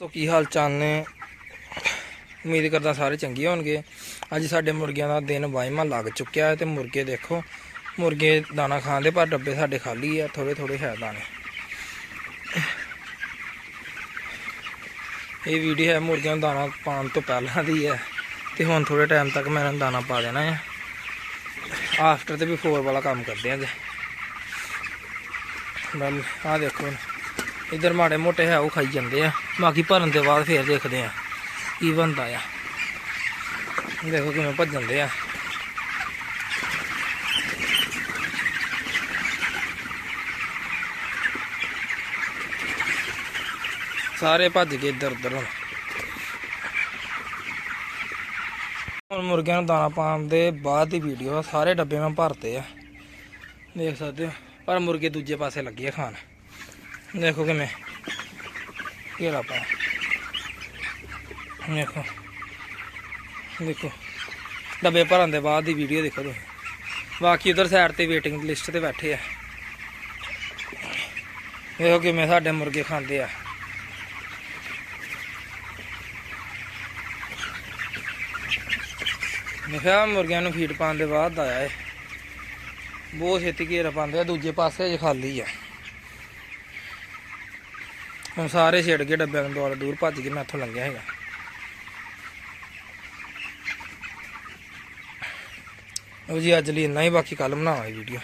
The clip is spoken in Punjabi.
ਤੋ ਕੀ ਹਾਲ ਚਾਲ ਨੇ? ਉਮੀਦ ਕਰਦਾ ਸਾਰੇ ਚੰਗੇ ਹੋਣਗੇ। ਅੱਜ ਸਾਡੇ ਮੁਰਗਿਆਂ ਦਾ ਦਿਨ ਵਾਇਮਾ ਲੱਗ ਚੁੱਕਿਆ ਹੈ ਤੇ ਮੁਰਗੇ ਦੇਖੋ, ਮੁਰਗੇ ਦਾਣਾ ਖਾਂਦੇ ਪਰ ਡੱਬੇ ਸਾਡੇ ਖਾਲੀ ਆ ਥੋੜੇ ਥੋੜੇ ਹੈ ਦਾਣੇ। ਇਹ ਵੀਡੀਓ ਹੈ ਮੁਰਗਿਆਂ ਨੂੰ ਦਾਣਾ ਪਾਉਣ ਤੋਂ ਪਹਿਲਾਂ ਦੀ ਹੈ ਤੇ ਹੁਣ ਥੋੜੇ ਟਾਈਮ ਤੱਕ ਮੈਂ ਇਹਨਾਂ ਨੂੰ ਦਾਣਾ ਪਾ ਦੇਣਾ ਹੈ। ਆਫਟਰ ਤੇ ਬਿਫੋਰ ਵਾਲਾ ਕੰਮ ਕਰਦੇ ਆਂ ਜੇ ਬਲ ਆ ਦੇਖੋ ਇਧਰ ਮਾੜੇ ਮੋਟੇ ਹੈ, ਉਹ ਖਾਈ ਜਾਂਦੇ ਆ। ਬਾਕੀ ਭਰਨ ਦੇ ਬਾਅਦ ਫੇਰ ਦੇਖਦੇ ਆ, ਕੀ ਬਣਦਾ ਆ। ਦੇਖੋ ਕਿਵੇਂ ਭੱਜਣ ਦੇ ਆ। ਸਾਰੇ ਭੱਜ ਗਏ ਇੱਧਰ ਉੱਧਰ। ਹੁਣ ਹੁਣ ਮੁਰਗਿਆਂ ਨੂੰ ਦਾਣਾ ਪਾਉਣ ਦੇ ਬਾਅਦ ਦੀ ਵੀਡੀਓ ਆ, ਸਾਰੇ ਡੱਬੇ ਮੈਂ ਭਰਤੇ ਆ। ਦੇਖ ਸਕਦੇ ਹੋ, ਪਰ ਮੁਰਗੇ ਦੂਜੇ ਪਾਸੇ ਲੱਗੇ ਆ ਖਾਣ। ਦੇਖੋ ਕਿਵੇਂ ਘੇਰਾ ਪਾ ਦੇਖੋ ਦੇਖੋ ਡੱਬੇ ਭਰਨ ਦੇ ਬਾਅਦ ਦੀ ਵੀਡੀਓ ਦੇਖੋ ਤੁਸੀਂ ਬਾਕੀ ਉਧਰ ਸਾਈਡ ਤੇ ਵੇਟਿੰਗ ਲਿਸਟ ਤੇ ਬੈਠੇ ਆ ਦੇਖੋ ਕਿਵੇਂ ਸਾਡੇ ਮੁਰਗੇ ਖਾਂਦੇ ਆ ਦੇਖਿਆ ਮੁਰਗਿਆਂ ਨੂੰ ਫੀਡ ਪਾਉਣ ਦੇ ਬਾਅਦ ਆਇਆ ਏ ਬਹੁਤ ਛੇਤੀ ਘੇਰਾ ਪਾਉਂਦੇ ਆ ਦੂਜੇ ਪਾਸੇ ਅਜੇ ਖਾਲੀ ਆ ਹੁਣ ਸਾਰੇ ਛੇੜ ਕੇ ਡੱਬਿਆਂ ਨੂੰ ਦੁਆਲੇ, ਦੂਰ ਭੱਜ ਕੇ ਮੈਂ ਇੱਥੋਂ ਲੰਘਿਆ ਹੈਗਾ ਉਹ ਜੀ, ਅੱਜ ਲਈ ਇੰਨਾ ਹੀ, ਬਾਕੀ ਕੱਲ ਬਣਾਵਾਂਗੇ ਵੀਡੀਓ